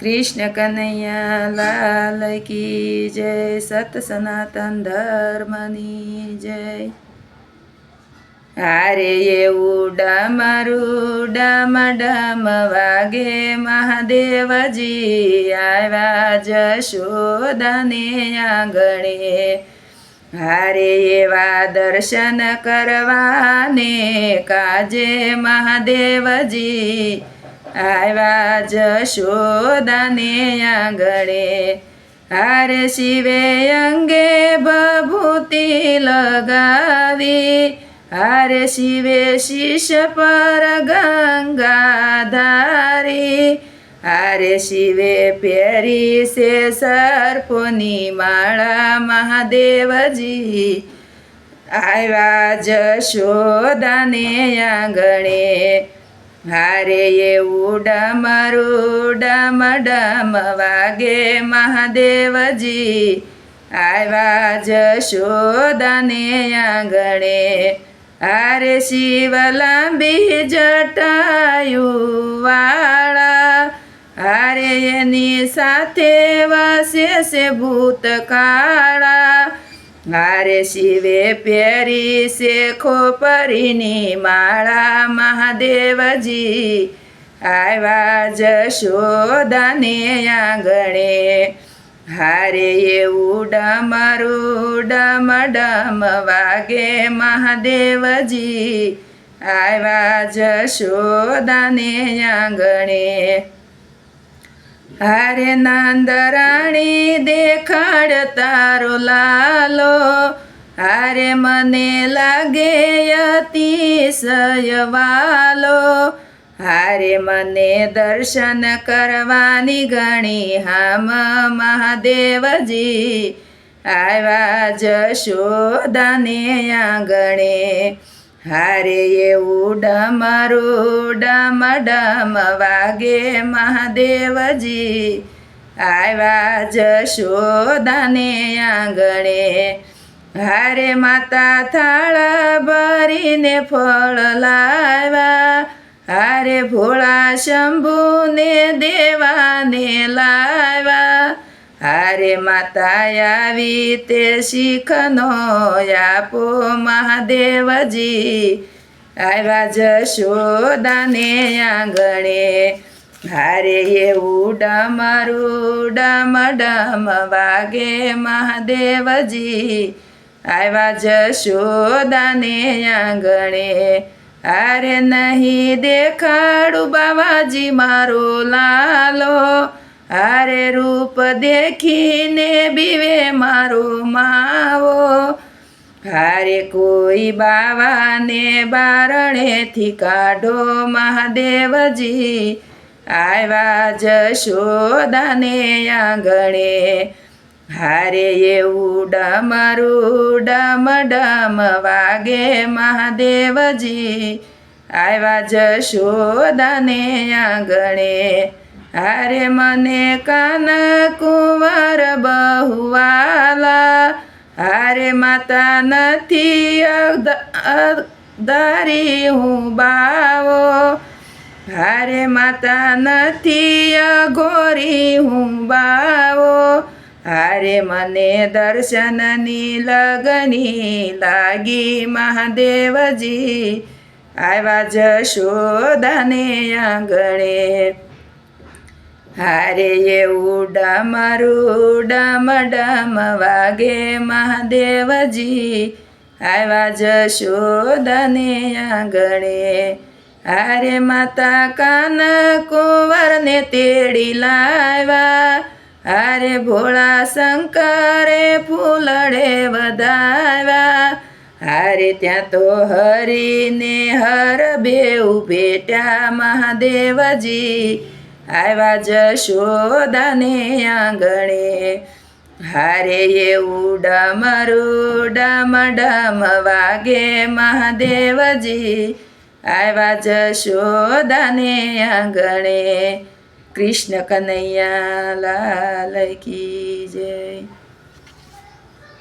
કૃષ્ણ કનૈયા લાલ કી જય, સત સનાતન ધર્મની જય. હારે એવું ડમરું ડમ ડમ વાગે મહાદેવજી, આવ્યા જશોદને આંગણે. હારે એવા દર્શન કરવાને કાજે મહાદેવજી આવ્યા જશોદાને આંગણે. હાર શિવે અંગે બભૂતિ લગાવી. હાર શિવે શીશ પર ગંગાધારી. હારે શિવે પહેરી છે સર્પોની માળા મહાદેવજી. આવ્યા જશોદાને આંગણે. હારે એવું ડમરું ડમ વાગે મહાદેવજી આવ્યા જશોદાને આંગણે, હારે શિવ લાંબી જટાયું વાળા. હારે એની સાથે વસે છે ભૂતકાળા. હારે શિવે પહેરી છે ખોપરીની માળા મહાદેવજી. આવ્યા જશોદાને આંગણે. હારે એવું ડમરું ડમ ડમ વાગે મહાદેવજી. આવ્યા જશોદાને આંગણે. હારે નાંદરાણી દેખાડ તારો લાલો. હારે મને લાગે અતિશય વાલો. હારે મને દર્શન કરવાની ગણી હામ મહાદેવજી. આવ્યા જશોદાને આંગણે. હારે એવું ડમરું ડમ ડમ વાગે મહાદેવજી. આવ્યા જશોદાને આંગણે. હારે માતા થાળ ભરીને ફળ લાવ્યા હારે ભોળા શંભુને દેવાને લાવ્યા હારે માતા આવી તે શીખનો આપો મહાદેવજી. આવ્યા જશોદાને આંગણે. હારે એવું ડમરું ડમ ડમ વાગે મહાદેવજી. આવ્યા જશોદાને આંગણે. હારે નહીં દેખાડું બાવાજી, મારો લાલો. હારે રૂપ દેખીને બીવે મારો માવો. હારે કોઈ બાવાને બારણેથી કાઢો મહાદેવજી. આવ્યા જશોદાને આંગણે. હારે એવું ડમરું ડમ ડમ વાગે મહાદેવજી. આવ્યા જશોદાને આંગણે. હારે મને કાન કુંવર બહુવાલા. હારે માતા નથી દારી હું બાવો. હારે માતા નથી અઘોરી હું બાવો. હારે મને દર્શનની લગની લાગી મહાદેવજી. આવ્યા જશોદાને આંગણે. હારે એવું મારું ડમ ડમ વાગે મહાદેવજી. આવ્યા જશોદાને આંગણે. હારે માતા કાન કુંવરને તેડી લાવ્યા. હારે ભોળા શંકરે ફૂલડે વધાવ્યા. હારે ત્યાં તો હરીને હર બેઉ ભેટ્યા મહાદેવજી. આવ્યા જશોદાને આંગણે. હારે એવું ડમરું ડમ ડમ વાગે મહાદેવજી. આવ્યા જશોદાને આંગણે. કૃષ્ણ કનૈયા લાલ કી જય.